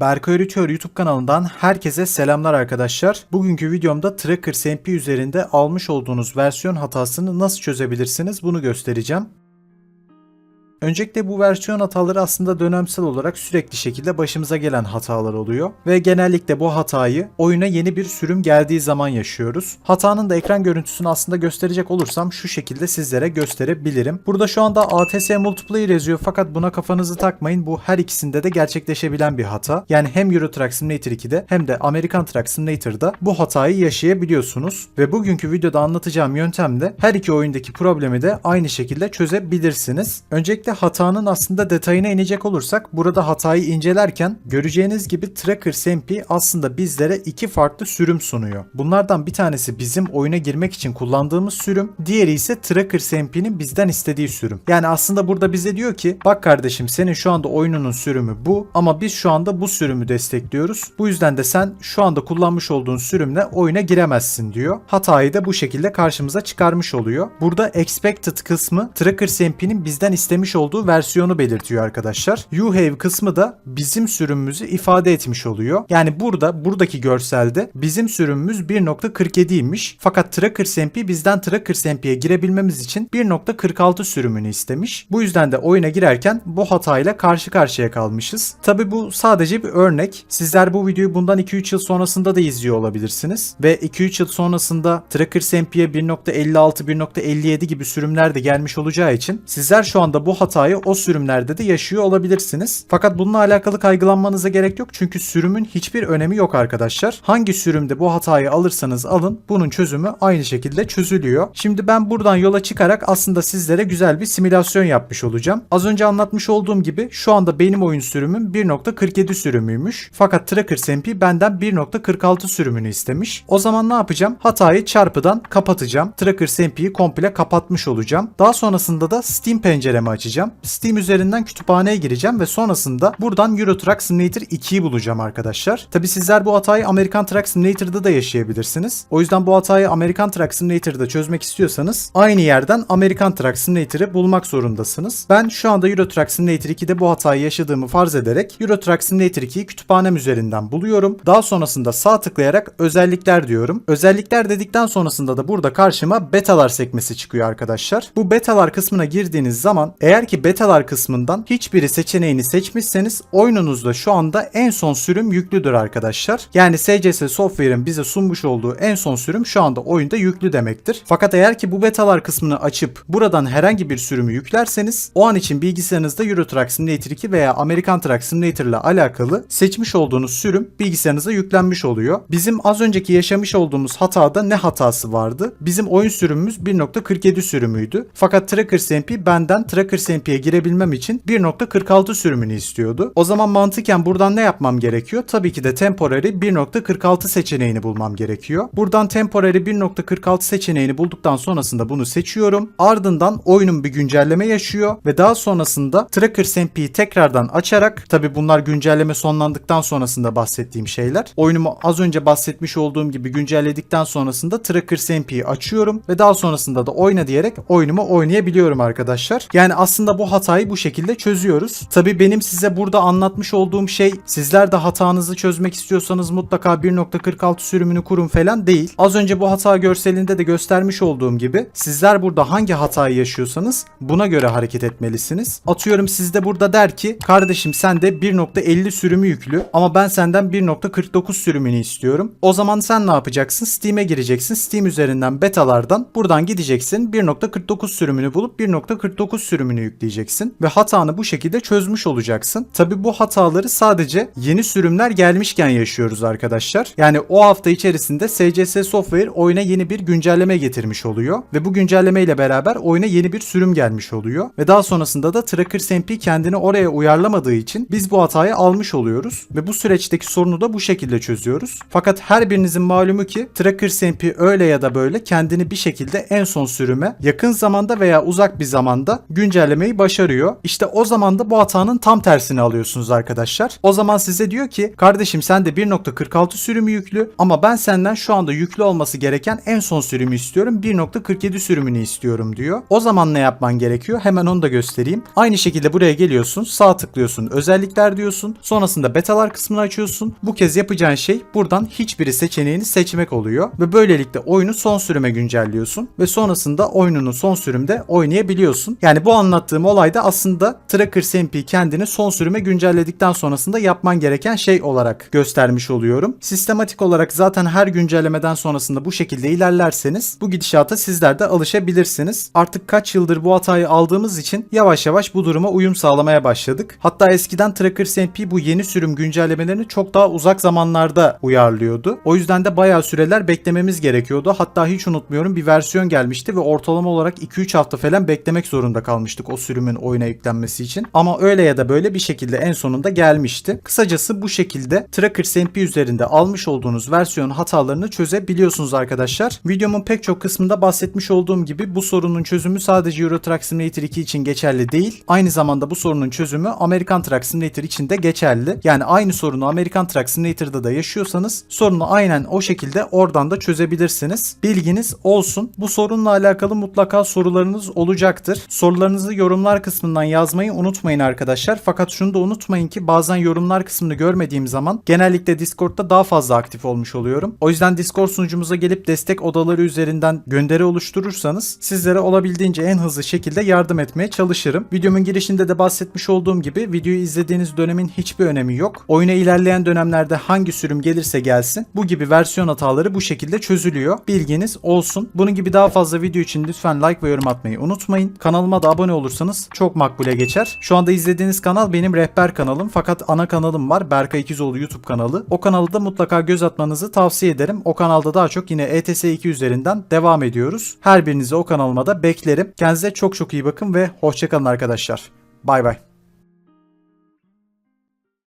Berkay Öğretiyor YouTube kanalından herkese selamlar arkadaşlar. Bugünkü videomda Tracker SMP üzerinde almış olduğunuz versiyon hatasını nasıl çözebilirsiniz bunu göstereceğim. Öncelikle bu versiyon hataları aslında dönemsel olarak sürekli şekilde başımıza gelen hatalar oluyor. Ve genellikle bu hatayı oyuna yeni bir sürüm geldiği zaman yaşıyoruz. Hatanın da ekran görüntüsünü aslında gösterecek olursam şu şekilde sizlere gösterebilirim. Burada şu anda ATS Multiplayer yazıyor fakat buna kafanızı takmayın. Bu her ikisinde de gerçekleşebilen bir hata. Yani hem Euro Truck Simulator 2'de hem de American Truck Simulator'da bu hatayı yaşayabiliyorsunuz. Ve bugünkü videoda anlatacağım yöntemle her iki oyundaki problemi de aynı şekilde çözebilirsiniz. Öncelikle hatanın aslında detayına inecek olursak burada hatayı incelerken göreceğiniz gibi Tracker SMP aslında bizlere iki farklı sürüm sunuyor. Bunlardan bir tanesi bizim oyuna girmek için kullandığımız sürüm, diğeri ise Tracker SMP'nin bizden istediği sürüm. Yani aslında burada bize diyor ki bak kardeşim senin şu anda oyununun sürümü bu ama biz şu anda bu sürümü destekliyoruz. Bu yüzden de sen şu anda kullanmış olduğun sürümle oyuna giremezsin diyor. Hatayı da bu şekilde karşımıza çıkarmış oluyor. Burada expected kısmı Tracker SMP'nin bizden istemiş olduğu versiyonu belirtiyor arkadaşlar. UHave kısmı da bizim sürümümüzü ifade etmiş oluyor. Yani burada buradaki görselde bizim sürümümüz 1.47'ymiş. Fakat Tracker SMP bizden Tracker SMP'ye girebilmemiz için 1.46 sürümünü istemiş. Bu yüzden de oyuna girerken bu hatayla karşı karşıya kalmışız. Tabi bu sadece bir örnek. Sizler bu videoyu bundan 2-3 yıl sonrasında da izliyor olabilirsiniz. Ve 2-3 yıl sonrasında Tracker SMP'ye 1.56, 1.57 gibi sürümler de gelmiş olacağı için sizler şu anda bu hatayı o sürümlerde de yaşıyor olabilirsiniz. Fakat bununla alakalı kaygılanmanıza gerek yok çünkü sürümün hiçbir önemi yok arkadaşlar. Hangi sürümde bu hatayı alırsanız alın bunun çözümü aynı şekilde çözülüyor. Şimdi ben buradan yola çıkarak aslında sizlere güzel bir simülasyon yapmış olacağım. Az önce anlatmış olduğum gibi şu anda benim oyun sürümüm 1.47 sürümüymüş. Fakat Tracker SMP benden 1.46 sürümünü istemiş. O zaman ne yapacağım? Hatayı çarpıdan kapatacağım. Tracker SMP'yi komple kapatmış olacağım. Daha sonrasında da Steam penceremi açacağım. Steam üzerinden kütüphaneye gireceğim ve sonrasında buradan Euro Truck Simulator 2'yi bulacağım arkadaşlar. Tabi sizler bu hatayı American Truck Simulator'da da yaşayabilirsiniz. O yüzden bu hatayı American Truck Simulator'da çözmek istiyorsanız aynı yerden American Truck Simulator'ı bulmak zorundasınız. Ben şu anda Euro Truck Simulator 2'de bu hatayı yaşadığımı farz ederek Euro Truck Simulator 2'yi kütüphanem üzerinden buluyorum. Daha sonrasında sağ tıklayarak özellikler diyorum. Özellikler dedikten sonrasında da burada karşıma betalar sekmesi çıkıyor arkadaşlar. Bu betalar kısmına girdiğiniz zaman eğer ki betalar kısmından hiçbiri seçeneğini seçmişseniz oyununuzda şu anda en son sürüm yüklüdür arkadaşlar. Yani SCS Software'in bize sunmuş olduğu en son sürüm şu anda oyunda yüklü demektir. Fakat eğer ki bu betalar kısmını açıp buradan herhangi bir sürümü yüklerseniz o an için bilgisayarınızda Euro Truck Simulator 2 veya American Truck Simulator ile alakalı seçmiş olduğunuz sürüm bilgisayarınıza yüklenmiş oluyor. Bizim az önceki yaşamış olduğumuz hatada ne hatası vardı? Bizim oyun sürümümüz 1.47 sürümüydü. Fakat Tracker SMP benden Tracker SMP'ye girebilmem için 1.46 sürümünü istiyordu. O zaman mantıken buradan ne yapmam gerekiyor? Tabii ki de temporary 1.46 seçeneğini bulmam gerekiyor. Buradan temporary 1.46 seçeneğini bulduktan sonrasında bunu seçiyorum. Ardından oyunun bir güncelleme yaşıyor ve daha sonrasında Tracker SMP'yi tekrardan açarak tabii bunlar güncelleme sonlandıktan sonrasında bahsettiğim şeyler. Oyunumu az önce bahsetmiş olduğum gibi güncelledikten sonrasında Tracker SMP'yi açıyorum ve daha sonrasında da oyna diyerek oyunumu oynayabiliyorum arkadaşlar. Yani aslında bu hatayı bu şekilde çözüyoruz. Tabii benim size burada anlatmış olduğum şey sizler de hatanızı çözmek istiyorsanız mutlaka 1.46 sürümünü kurun falan değil. Az önce bu hata görselinde de göstermiş olduğum gibi sizler burada hangi hatayı yaşıyorsanız buna göre hareket etmelisiniz. Atıyorum sizde burada der ki kardeşim sen de 1.50 sürümü yüklü ama ben senden 1.49 sürümünü istiyorum. O zaman sen ne yapacaksın? Steam'e gireceksin. Steam üzerinden betalardan buradan gideceksin. 1.49 sürümünü bulup 1.49 sürümünü yükleyeceksin ve hatanı bu şekilde çözmüş olacaksın. Tabi bu hataları sadece yeni sürümler gelmişken yaşıyoruz arkadaşlar. Yani o hafta içerisinde SCS Software oyuna yeni bir güncelleme getirmiş oluyor ve bu güncelleme ile beraber oyuna yeni bir sürüm gelmiş oluyor ve daha sonrasında da Tracker SMP kendini oraya uyarlamadığı için biz bu hatayı almış oluyoruz ve bu süreçteki sorunu da bu şekilde çözüyoruz. Fakat her birinizin malumu ki Tracker SMP öyle ya da böyle kendini bir şekilde en son sürüme yakın zamanda veya uzak bir zamanda güncelleme güncellemeyi başarıyor. İşte o zaman da bu hatanın tam tersini alıyorsunuz arkadaşlar. O zaman size diyor ki kardeşim sende 1.46 sürümü yüklü ama ben senden şu anda yüklü olması gereken en son sürümü istiyorum. 1.47 sürümünü istiyorum diyor. O zaman ne yapman gerekiyor? Hemen onu da göstereyim. Aynı şekilde buraya geliyorsun. Sağ tıklıyorsun. Özellikler diyorsun. Sonrasında betalar kısmını açıyorsun. Bu kez yapacağın şey buradan hiçbiri seçeneğini seçmek oluyor. Ve böylelikle oyunu son sürüme güncelliyorsun. Ve sonrasında oyununu son sürümde oynayabiliyorsun. Yani bu anlattığım olayda aslında Tracker SMP kendini son sürüme güncelledikten sonrasında yapman gereken şey olarak göstermiş oluyorum. Sistematik olarak zaten her güncellemeden sonrasında bu şekilde ilerlerseniz bu gidişata sizler de alışabilirsiniz. Artık kaç yıldır bu hatayı aldığımız için yavaş yavaş bu duruma uyum sağlamaya başladık. Hatta eskiden Tracker SMP bu yeni sürüm güncellemelerini çok daha uzak zamanlarda uyarlıyordu. O yüzden de bayağı süreler beklememiz gerekiyordu. Hatta hiç unutmuyorum bir versiyon gelmişti ve ortalama olarak 2-3 hafta falan beklemek zorunda kalmıştık o sürümün oyuna yüklenmesi için. Ama öyle ya da böyle bir şekilde en sonunda gelmişti. Kısacası bu şekilde Tracker SMP üzerinde almış olduğunuz versiyon hatalarını çözebiliyorsunuz arkadaşlar. Videomun pek çok kısmında bahsetmiş olduğum gibi bu sorunun çözümü sadece Euro Truck Simulator 2 için geçerli değil. Aynı zamanda bu sorunun çözümü American Truck Simulator için de geçerli. Yani aynı sorunu American Truck Simulator'da da yaşıyorsanız sorunu aynen o şekilde oradan da çözebilirsiniz. Bilginiz olsun. Bu sorunla alakalı mutlaka sorularınız olacaktır. Sorularınızı yorumlar kısmından yazmayı unutmayın arkadaşlar. Fakat şunu da unutmayın ki bazen yorumlar kısmını görmediğim zaman genellikle Discord'da daha fazla aktif olmuş oluyorum. O yüzden Discord sunucumuza gelip destek odaları üzerinden gönderi oluşturursanız sizlere olabildiğince en hızlı şekilde yardım etmeye çalışırım. Videomun girişinde de bahsetmiş olduğum gibi videoyu izlediğiniz dönemin hiçbir önemi yok. Oyuna ilerleyen dönemlerde hangi sürüm gelirse gelsin bu gibi versiyon hataları bu şekilde çözülüyor. Bilginiz olsun. Bunun gibi daha fazla video için lütfen like ve yorum atmayı unutmayın. Kanalıma da abone olursanız çok makbule geçer. Şu anda izlediğiniz kanal benim rehber kanalım fakat ana kanalım var Berkay İkizoğlu YouTube kanalı. O kanalı da mutlaka göz atmanızı tavsiye ederim. O kanalda daha çok yine E ETS2 üzerinden devam ediyoruz. Her birinizi o kanalıma da beklerim. Kendinize çok çok iyi bakın ve hoşçakalın arkadaşlar. Bay bay.